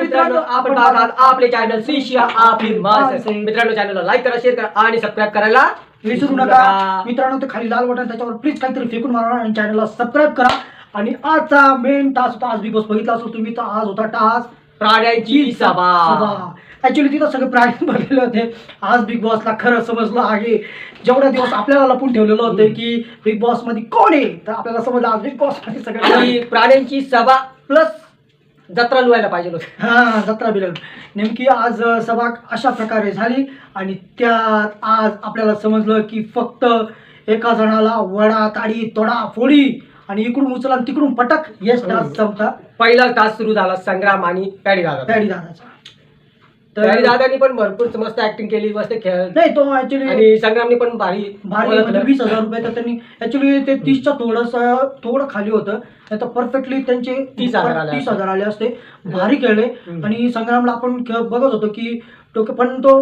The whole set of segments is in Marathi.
मित्रांनो आपण पाहतात आपले चॅनल शिष्या आपली मास. मित्रांनो चॅनलला लाईक करा शेअर करा आणि सबस्क्राईब करायला विसरू नका. मित्रांनो ते खाली लाल बटन त्याच्यावर प्लीज काहीतरी फेकून मारा आणि चॅनलला सबस्क्राईब करा. आणि आजचा मेन टास्क होता आज बिग बॉस बघितला असो तुम्ही तर आज होता टास्क प्राण्यांची सभा. ऍक्च्युली तिथं सगळे प्राणी भरलेले होते. आज बिग बॉसला खरं समजलं आहे. जेवढ्या दिवस आपल्याला लपून ठेवलेलं होतं की बिग बॉसमध्ये कोण आहे? तर आपल्याला समजलं आज बिग बॉसमध्ये सगळे आणि प्राण्यांची सभा प्लस जत्रा लुवायला पाहिजे होतं. हा जत्रा बिल नेमकी आज सभा अशा प्रकारे झाली आणि त्यात आज आपल्याला समजलं की फक्त एका जणाला वडा ताडी तोडा फोडी आणि इकडून उचला तिकडून पटक येस डान्स संपता पहिला तास सुरू झाला संग्राम आणि पॅडी दादा पॅडी दादाचा तर दादानी पण भरपूर मस्त ऍक्टिंग केली मस्त खेळ नाही तो ऍक्च्युली आणि संग्रामनी पण भारी भारी ओळखलं. म्हणजे वीस हजार रुपये तर त्यांनी ऍक्च्युली ते तीसच्या थोडंसं थोडं खाली होतं नाही तर परफेक्टली त्यांचे 30,000 आले तीस. हजार आले असते भारी खेळले हम्म. आणि संग्रामला आपण खेळ बघत होतो की डोके पण तो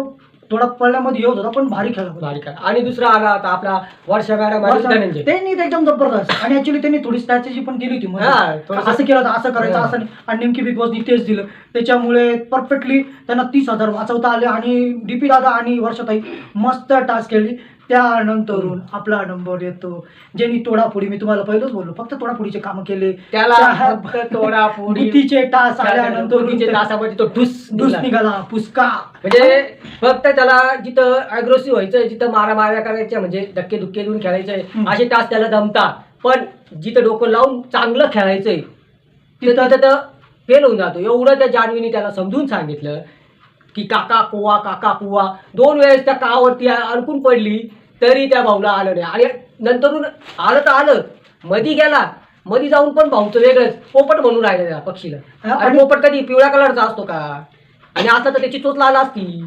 थोडा पडल्यामध्ये येत होता पण भारी खेळ भारी खेळ आणि दुसरा आला आता आपला वर्षा मॅडम आणि धनंजय त्यांनी एकदम जबरदस्त आणि ऍक्च्युली त्यांनी थोडी स्ट्रॅटेजी पण केली होती मध्ये. हा, थोडंसं- असं केलं होतं असं करायचं हा. असं नाही. आणि नेमकी बिग बॉसनी तेच दिलं त्याच्यामुळे परफेक्टली त्यांना तीस हजार वाचवता आले आणि डीपी दादा आणि वर्षाताई मस्त टास्क केली त्यानंतरून आपला नंबर येतो. ज्यांनी तोडाफोडी मी तुम्हाला पहिलंच बोललो फक्त तोडाफोडीचे काम केले. त्याला त्या- फक्त तोडा फोडी बुद्धीचे टास आल्यानंतर तो. निघाला. पुस्का म्हणजे फक्त त्याला जिथं अग्रेसिव्ह व्हायचं जिथं मारा मारा करायच्या म्हणजे धक्के दुक्के देऊन खेळायचंय हम्म. असे टास्क त्याला जमतात. पण जिथं डोकं लावून चांगलं खेळायचंय तिथं तिथं- तिथं फेल होऊन जातो. एवढं त्या जान्हवीने त्याला समजून सांगितलं की काका कुवा काका कुवा. दोन वेळेस त्या कावरती अडकून पडली तरी त्या भाऊला आलं नाही. आणि नंतरून आलं तर आलं. मधी गेला. मधी जाऊन पण भाऊचं वेगळंच पोपट म्हणून राहिलं त्या पक्षीला आणि- पोपट कधी? पिवळ्या कलरचा असतो का? आणि आता तर त्याची चोच लाल असती.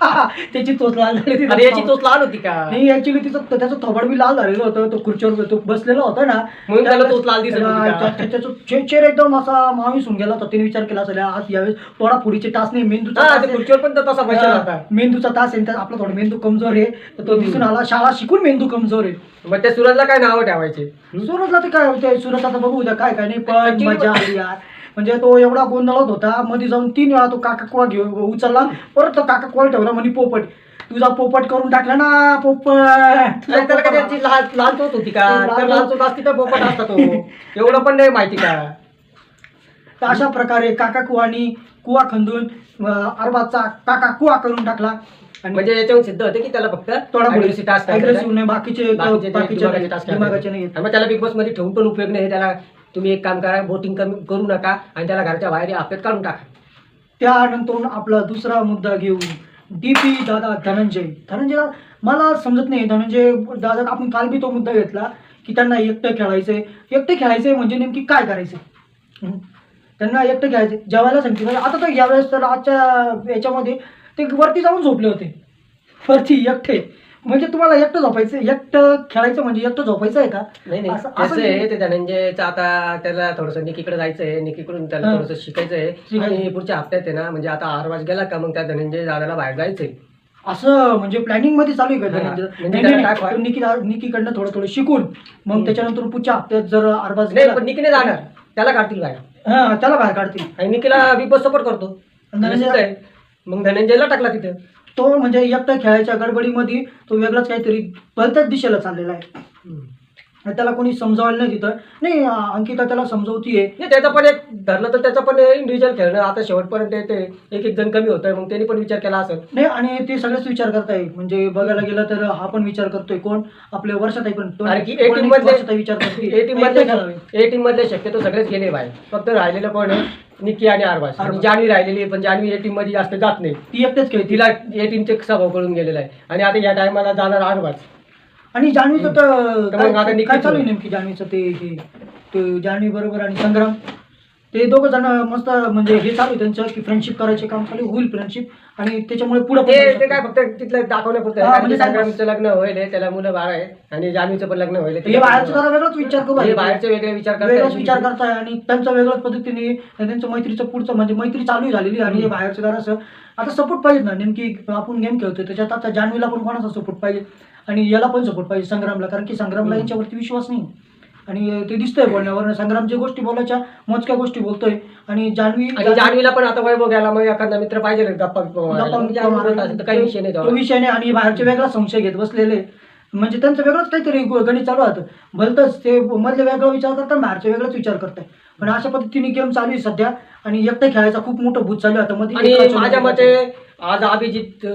त्याची तोच लाल झाली आणि याची चोच लाल होती का? नाही ऍक्च्युली तिचं त्याचं थोबड बी लाल झालेलं होतं. तो खुर्चीवर तो बसलेला होता ना. म्हणून त्याला तोच लाल दिसत होती का? त्या- त्याचा चे- चेहरा एकदम असा माणूस होऊन गेला होता. तिने विचार केला असेल आज यावेळेस थोडा पुढीचे तास नाही मेंदूचा हा तास ते आहे. खुर्चीवर पण तर तसा बसला होता. मेंदूचा तास आहे त्यात आपला थोडा मेंदू कमजोर आहे. तर तो दिसून आला शाळा शिकून मेंदू कमजोर आहे. मग त्या सुरजला काय नाव ठेवायचे? सुरतला ते काय होते सुरत आता बघू उद्या काय काय नाही पण Actually- मजा आली यार. म्हणजे तो एवढा गोंधळत होता मध्ये जाऊन तीन वेळा तो काका कुवा घेऊन उचलला परत तो काका कुवा ठेवला म्हणे पोपट तुझा पोपट करून टाकला ना पोपट. त्याला काय त्याची लाल लाल चोच होती का? तर लाल चोच असती तर पोपट असता तो. एवढं पण नाही माहिती का? तर अशा प्रकारे काका कुवानी कुवा खंदून अं, अरबाजचा काका कुवा करून टाकला. आणि म्हणजे याच्याहून सिद्ध होते की त्याला फक्त थोडा बाकीचे बाकीचे. नाही. त्याला बिग बॉसमध्ये ठेवून पण उपयोग नाही त्याला तुम्ही एक काम करा बोटिंग कमी करू नका आणि त्याला घरच्या बाहेर आपेत काढून टाका. त्यानंतर आपला दुसरा मुद्दा घेऊ. डीपी दादा धनंजय. धनंजय मला समजत नाही धनंजय दादा आपण काल बी तो मुद्दा घेतला की त्यांना एकटं खेळायचंय. एकटं खेळायचंय म्हणजे नेमकी काय करायचं हं? त्यांना एकटं खेळायचं जेवायला सांगते. म्हणजे आता तर यावेळेस तर आजच्या याच्यामध्ये ते वरती जाऊन झोपले होते. वरती एकटे. म्हणजे तुम्हाला एकटं झोपायचं एकटं खेळायचं म्हणजे एकटं झोपायचं आहे का नाही नाही असं- त्याचं आहे ते धनंजयचं आता त्याला थोडस निकीकडे जायचंय निकीकडून त्याला हा. थोडस शिकायचंय शिकायचं. आणि पुढच्या हप्त्यात आहे ना म्हणजे आता आरवाज गेला का मग त्या धनंजय दादाला बाहेर जायचंय असं म्हणजे प्लॅनिंगमध्ये चालू आहे का हा. धनंजय? म्हणजे नाही, त्याला नाही, काय नाही. फाय- तो निकी निकीकडनं थोडं थोडं शिकून मग. त्याच्यानंतर पुढच्या हप्त्यात जर अरबाज नाही पण निकीने जाणार त्याला काढतील बाहेर हा त्याला बाहेर काढतील आणि निकीला बिग बॉस सपोर्ट करतो धनंजय- आहे. मग धनंजयला टाकला तिथं तो म्हणजे एकटा खेळायच्या गडबडीमध्ये तो वेगळाच काहीतरी भलत्याच दिशेला चाललेला आहे. त्याला कोणी समजावायला नाही तिथं. नाही अंकिता त्याला समजवतीये. नाही त्याचा पण एक धरलं तर त्याचा पण इंडिव्हिज्युअल खेळणं आता शेवटपर्यंत ते एक एक जण कमी होतंय मग त्यांनी पण विचार केला असेल. नाही आणि ते सगळेच विचार करताय. म्हणजे बघायला गेलं तर हा पण विचार करतोय. कोण? आपले वर्षाताई पण ए टीम मधले शक्यतो सगळेच गेले बाहेर. फक्त राहिलेलं कोण आहे? निकी आणि आरबाज आणि. जान्हवी राहिलेली आहे पण जान्हवी ए टीममध्ये जास्त जात नाही ती एकटेच खेळते. तिला ए टीमचे स्वभाव कळून गेलेला आहे. आणि आता या टायमाला जाणार आरबाज आणि जान्हवीचं तर तर मग आता काय निकीच काय चालू आहे. नेमकी जान्हवीचं ते हे ते जान्हवी बरोबर आणि संग्राम? ते दोघं जण मस्त म्हणजे हे चालू आहे त्यांचं की फ्रेंडशिप करायचे काम चालू आहे, होईल फ्रेंडशिप आणि त्याच्यामुळे पुढे ते ते काय फक्त तिथलं दाखवण्यापुरतं आहे. हा, कारण की म्हणजे संग्रामचं लग्न होईल त्याला मुलं बाळ आहे आणि जान्हवीचं पण लग्न होईल. हे बाहेरचे जरा वेगळाच विचार करू हे. बाहेरचे वेगळे विचार करताय. वेगळाच विचार करताय आणि त्यांचं वेगळ्याच पद्धतीने त्यांचं मैत्रीचं पुढचं म्हणजे मैत्री चालू झालेली आहे आणि हे बाहेरचं जरा असं आता सपोर्ट पाहिजे ना. नेमकी आपण गेम खेळतोय त्याच्यात आता जान्हवीला पण कोणाचा सपोर्ट पाहिजे? आणि याला पण सपोर्ट पाहिजे संग्रामला. कारण की संग्रामला. यांच्यावरती विश्वास नाही. आणि ते दिसतंय बोलण्यावर संग्रामच्या गोष्टी बोलायच्या मोजक्या गोष्टी बोलतोय. आणि जान्हवी आणि जान्हवीला पण आता वैभव घ्यायला मग एखादा मित्र पाहिजे गप्पा बिप्पा मारायला. गप्पा म्हणजे असेल तर काही विषय नाही तो. विषय नाही. आणि बाहेरचे वेगळा संशय घेत बसलेले. म्हणजे त्यांचं वेगळंच काहीतरी गणित चालू राहतं. भलतंच ते मधले वेगळा विचार करतात बाहेरचे वेगळाच विचार करतात पण अशा पद्धतीने गेम चालू आहे सध्या. आणि एकटं खेळायचा खूप मोठं भूत चालू आहे. आता मध्ये माझ्या मते आज अभिजित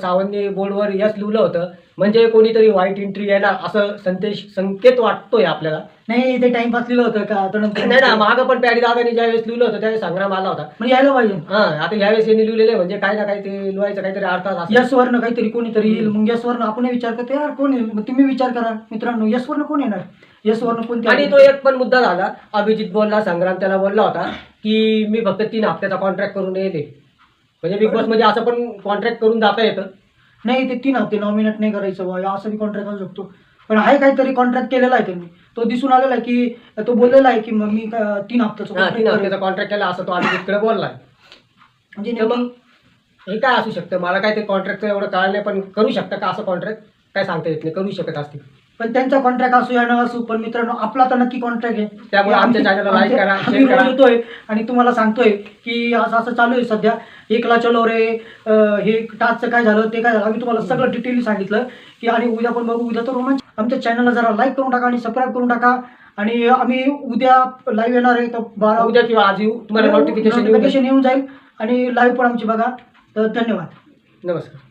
सावंतने बोर्डवर यश लिहिलं होतं. म्हणजे कोणीतरी वाईट एंट्री येणार असं संदेश संकेत वाटतोय आपल्याला. नाही ते टाइमपास लिहिलं होतं का? आता नंतर नाही ना मागं पण पॅडी दादानी ज्यावेळेस लिहिलं होतं त्यावेळेस संग्राम आला होता. म्हणजे यायला पाहिजे. हा आता यावेळेस यांनी लिहिलेलं आहे म्हणजे काय ना काय ते लिहायचं काहीतरी अर्थ असेल. यस वर्ण काहीतरी कोणीतरी येईल. मग यस वर्ण आपण विचार करतो यार कोण येईल? मग तुम्ही विचार करा. मित्रांनो यस वर्ण कोण येणार? यस वर्ण कोणते आणि तो एक पण मुद्दा झाला. अभिजित बोलला संग्राम त्याला बोलला होता की मी फक्त तीन हप्त्याचा कॉन्ट्रॅक्ट करून येते म्हणजे बिग बॉसमध्ये असं पण कॉन्ट्रॅक्ट करून जाता येतं. नाही ते तीन हप्ते नॉमिनेट नाही करायचं बा असं बी कॉन्ट्रॅक्ट असू शकतो. पण आहे काहीतरी कॉन्ट्रॅक्ट केलेला आहे त्यांनी. तो दिसून आलेला आहे की तो बोललेला आहे की मग मी का- तीन हप्त्याचं हा, तीन. हप्त्याचा कॉन्ट्रॅक्ट केला असं तो अभिजितकडे बोललाय. म्हणजे तर नेमकी- मग हे काय असू शकतं? मला काय ते कॉन्ट्रॅक्टचं एवढं कळलं नाही पण करू शकतं का असं कॉन्ट्रॅक्ट काय सांगता येत नाही. करू शकत असतील. पण त्यांचा कॉन्ट्रॅक्ट असू या न असू पण मित्रांनो आपला तर नक्की कॉन्ट्रॅक्ट आहे. त्यामुळे आमच्या channel ला like आमच्या- करा, आम्ही share करा. रोज येतोय. आणि तुम्हाला सांगतोय की असं असं चालू आहे सध्या. एकला चलो रे अं, हे टास्कचं काय झालं ते काय झालं? आम्ही तुम्हाला सगळं डिटेल सांगितलं की आणि उद्या पण बघू उद्या तर रोमांच आमच्या चॅनलला जरा लाईक करून टाका आणि सबस्क्राईब करून टाका. आणि आम्ही उद्या लाईव्ह येणार आहे तर बारा उद्या किंवा आज येऊ तुम्हाला नोटिफिकेशन नोटिफिकेशन येऊन जाईल. आणि लाईव्ह पण आमची बघा. तर धन्यवाद. नमस्कार.